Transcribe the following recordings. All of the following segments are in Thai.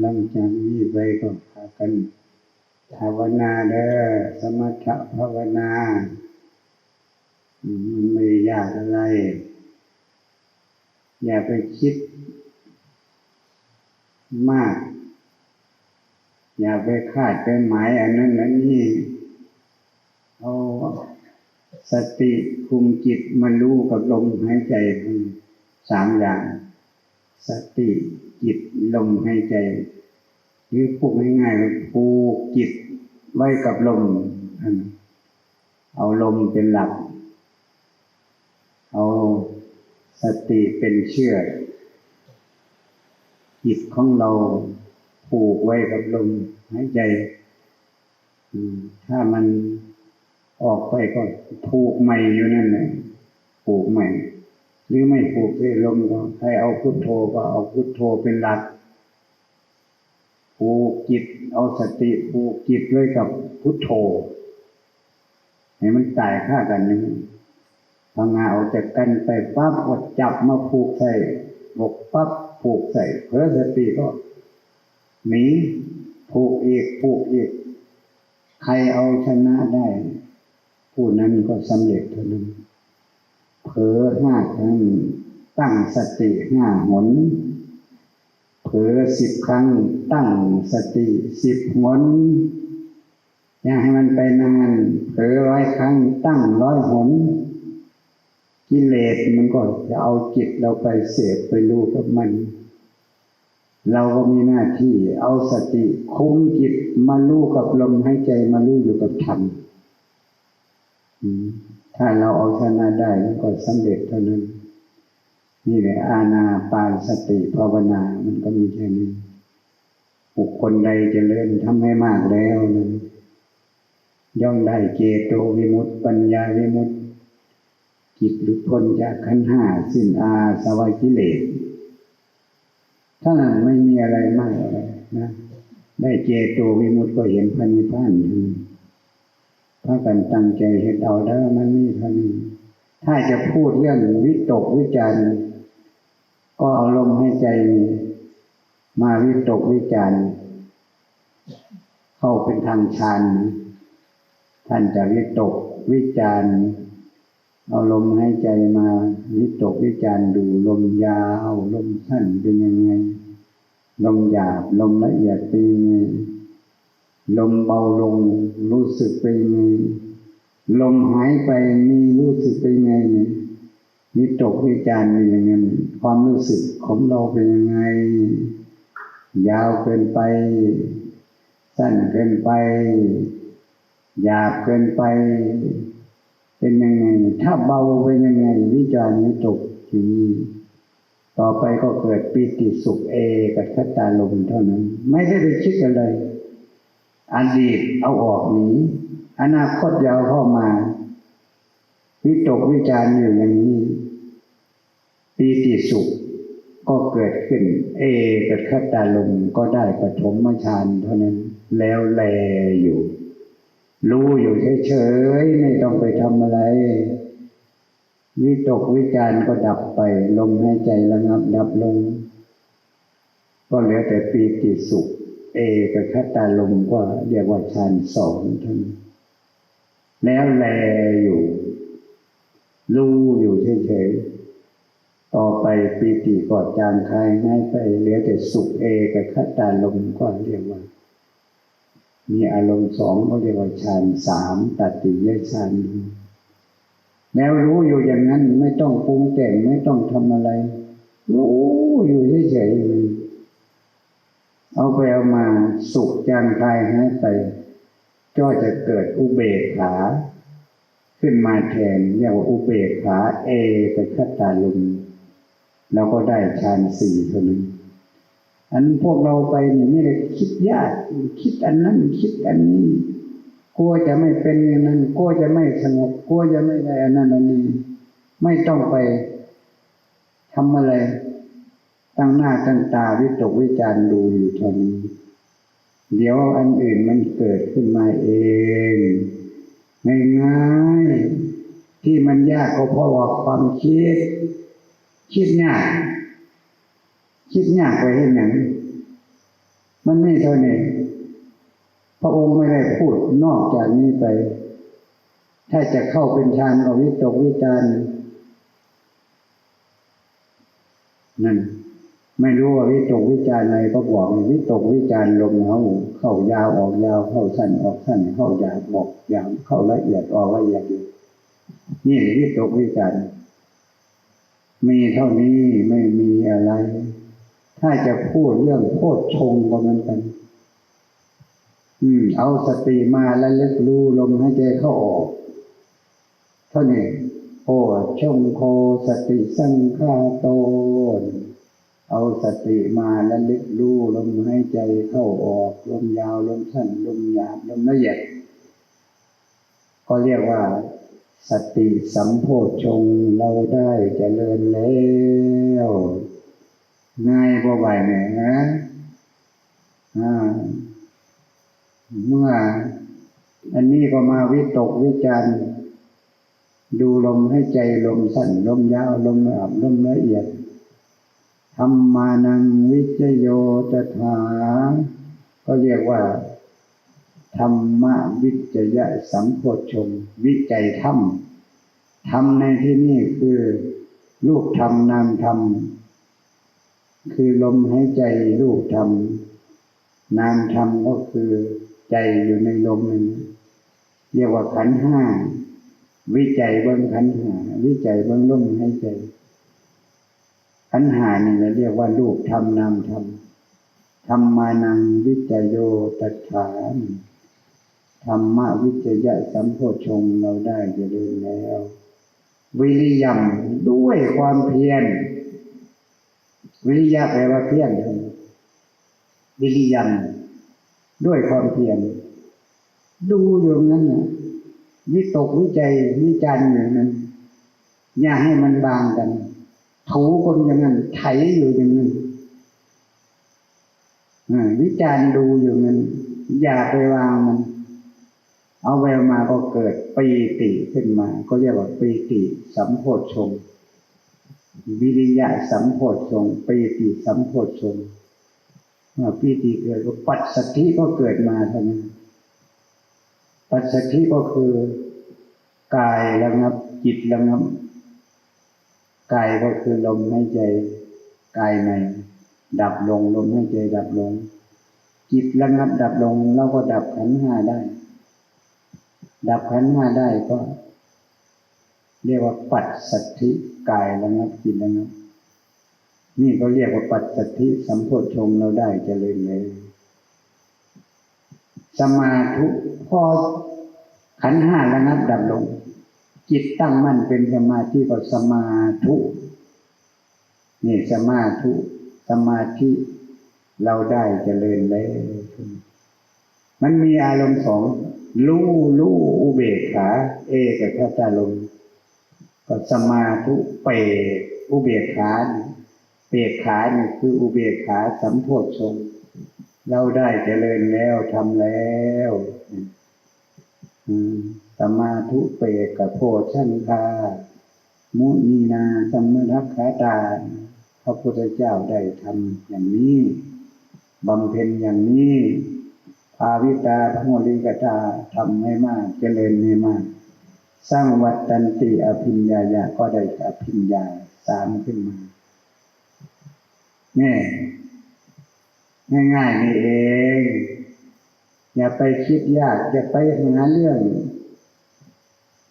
หลังจากนี้ไปก็พากันภาวนาเด้อสมถะภาวนามมันไม่ยากอะไร อย่าไปคิดมาก อย่าไปคาดไปหมายอันนั้นอันนี้เอาสติคุมจิตมารู้กับลมหายใจสามอย่าง สติ จิตลมหายใจหรือพูดง่ายๆผูกจิตไว้กับลม เอาลมเป็นหลัก เอาสติเป็นเชือกจิตของเราผูกไว้กับลมหายใจถ้ามันออกไปก็ผูกใหม่อยู่นั่นแหละผูกใหม่ หรือไม่ผูกด้วยลมก็ใครเอาพุทโธก็เอาพุทโธเป็นหลักผูกจิตเอาสติผูกจิตไว้กับพุทโธให้มันตายค่ากันอย่างนี้พองาออกจากกันไปปั๊บก็จับมาผูกใส่บกปั๊บผูกใส่เพื่อสติก็หนีผูกอีกผูกอีกใครเอาชนะได้ ผู้นั้นก็สำเร็จเท่านั้น เผลอห้าครั้งตั้งสติห้าหนเผลอสิบครั้งตั้งสติสิบหนอย่าให้มันไปนานเผลอร้อยครั้งตั้งร้อยหนกิเลสมันก็จะเอาจิตเราไปเสพไปรู้กับมัน เราก็มีหน้าที่เอาสติคุ้มจิตมารู้กับลมใหายใจมารู้อยู่กับธรรม ถ้าเราเอาชนะได้มันก็สำเร็จเท่านั้น นี่แหละอาณาปานสติภาวนา มันก็มีแค่นี้ บุคคลใดจเจริญทำให้มากแล้วนั้นย่อมได้เจโตวิมุตติปัญญาวิมุตติจิตหลุดพ้นจากขันห้าสิ้นอาสวะกิเลสถ้าไม่มีอะไรมากอะไรนะ ได้เจโตวิมุตติก็เห็นพระนิพพานที พระกันตั้งใจเห็นเอาได้วมันมีเท่านี้ถ้าจะพูดเรื่องวิตกวิจารณ์ก็เอาลมให้ใจมาวิตกวิจารณ์เข้าเป็นทางฌานท่านจะวิตกวิจารณ์เอาลมให้ใจมาวิตกวิจารณ์ดูลมยาวลมสั้นเป็นยังไง ลมหยาบลมละเอียดเป็นยังไง ลมเบาลงรู้สึกเป็นไงลมหายไปมีรู้สึกเป็นไงเนี่ยวิตกวิจารณ์เป็นยังไงความรู้สึกของเราเป็นยังไง ยาวเกินไป สั้นเกินไปหยาบเกินไป เป็นยังไง ถ้าเบาเป็นยังไง วิจารณ์วิตกทีนี้ต่อไปก็เกิดปีติสุขเอกับคัตตาลมเท่านั้น ไม่ได้ไปคิดอะไร อดีตเอาออกหนีอนาคตยาวเข้ามา วิตกวิจารณ์อยู่อย่างนี้ปีติสุขก็เกิดขึ้น เอกับคัตตาลมก็ได้ปฐมฌานเท่านั้นแล้วแลอยู่ รู้อยู่เฉยๆไม่ต้องไปทำอะไร วิตกวิจารณ์ก็ดับไป ลมหายใจระงับดับลง ก็เหลือแต่ปีติสุข เอกับคัตตาลมก็เรียกว่าฌานสองท่านั้นแล้วแลอยู่ รู้อยู่เฉยๆ ต่อไปปีติก็จางคลายง่ายไปเหลือแต่สุขเอกับคัตตาลมก็เรียกว่า มีอารมณ์สองก็เรียกว่าฌานสามตัดติยฌานแล้วรู้อยู่อย่างนั้นไม่ต้องปรุงแต่งไม่ต้องทำอะไรรู้อยู่เฉยๆ เอาไปเอามาสุขจางคลายหายไปก็จะเกิดอุเบกขา ขึ้นมาแทนเรียกว่าอุเบกขาเอเป็นคัตตาลุมแล้วก็ได้ฌานสี่เท่านั้นอันพวกเราไปนี่ไม่ได้คิดยากคิดอันนั้นคิดอันนี้ กลัวจะไม่เป็นอย่างนั้น กลัวจะไม่สงบกลัวจะไม่ได้อันนั้นอันนี้ ไม่ต้องไปทำอะไร ตั้งหน้าตั้งตาวิตกวิจารดูอยู่เท่านี้เดี๋ยวอันอื่นมันเกิดขึ้นมาเองง่ายๆที่มันยากก็เพราะว่าความคิด คิดยากคิดยากไปเห็นอย่างมันไม่เท่านี้พระองค์ไม่ได้พูดนอกจากนี้ไป ถ้าจะเข้าเป็นฌานก็วิตกวิจารนั่น ไม่รู้ว่าวิตกวิจารอะไรก็บอกวิตกวิจารลมเขาเข้ายาวออกยาวเข้าสั้นออกสั้นเข้ายาบออกยาบเข้าละเอียดออกละเอียดนี่วิตกวิจารมีเท่านี้ไม่มีอะไร ถ้าจะพูดเรื่องโพชงก็เหมือนกัน อืม เอาสติมาแล้วเลึกรู้ลมหายใจเข้าออก เท่านี้โอ้ชงโคสติสังฆาโตน เอาสติมาแล้วลึกรู้ลมหายใจเข้าออกลมยาวลมสั้นลมหยาบลมละเอียดก็เรียกว่า สติสัมโพชงเราได้เจริญแล้วง่ายกว่าไหวไหมฮะอ่าเมื่อ อันนี้ก็มาวิตกวิจารดูลมให้ใจลมสั้นลมยาวลมอับลมละเอียด ธรรมานังวิจโยตถา ก็เรียกว่า ธรรมวิจยะสัมโพชงวิจัยธรรมธรรมในที่นี้คือลูกธรรมนามธรรม คือลมหายใจลูกธรรม นามธรรมก็คือใจอยู่ในลมนั้นเรียกว่าขันห้าวิจัยเบื้องขันห้าวิจัยเบื้องลมหายใจ ขันหานี่เราเรียกว่าลูกธรรมนามธรรมธรรมานังวิจโยตัฐานธรรมวิจยะสัมโพชงเราได้เจริญแล้ว วิริยมด้วยความเพียร วิริยะแปลว่าเพียรวิริยมด้วยความเพียรดูอยู่นั้นนะวิตกวิจัยวิจารณ์อย่างนั้น อย่าให้มันบางกัน ถูคนอย่างนั้นไถอยู่อย่างนั้นวิจารณ์ดูอยู่นั้นอย่าไปวางมัน เอาแววมาก็เกิดปีติขึ้นมา ก็เรียกว่าปีติสัมโพชฌงค์วิริยะสัมโพชฌงค์ปีติสัมโพชฌงค์เมื่อปีติเกิดก็ปัจสถิก็เกิดมาเท่านั้นปัจสถิก็คือกายระงับจิตระงับ กายก็คือลมหายใจกายในดับลงลมหายใจดับลง จิตระงับดับลงเราก็ดับขันห้าได้ ดับขันห้าได้ก็ เรียกว่าปัจสัทธิกายระงับจิตระงับนี่ก็เรียกว่าปัจสัทธิสัมโพชงเราได้เจริญเลย สมาธุพอขันห้าระงับดับลง จิตตั้งมั่นเป็นสมาธิก็สมาธุนี่สมาธุสมาธิเราได้เจริญเลยมันมีอารมณ์สองรู้รู้อุเบกขา เอกับข้าจารมก็สมาธุเปอุเบกขาเปกขาเนี่ยคืออุเบกขาสัมโพชฌงเราได้เจริญแล้วทำแล้ว สมาธุเปกกับโพชันคา มุนีนาสมมทัคขาตาพระพุทธเจ้าได้ทำอย่างนี้บำเพ็ญอย่างนี้ภาวิตาพระโมลิกตาทำให้มากเจริญให้มาก สร้างวัดตันติอภิญญายะก็ได้อภิญญาสามขึ้นมาเนี่ยง่ายๆนี่เอง อย่าไปคิดยากอย่าไปหาเรื่อง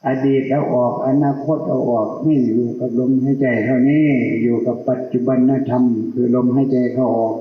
อดีตเอาออก อนาคตเอาออกให้อยู่กับลมหายใจเท่านี้อยู่กับปัจจุบันธรรม คือลมหายใจเข้าออก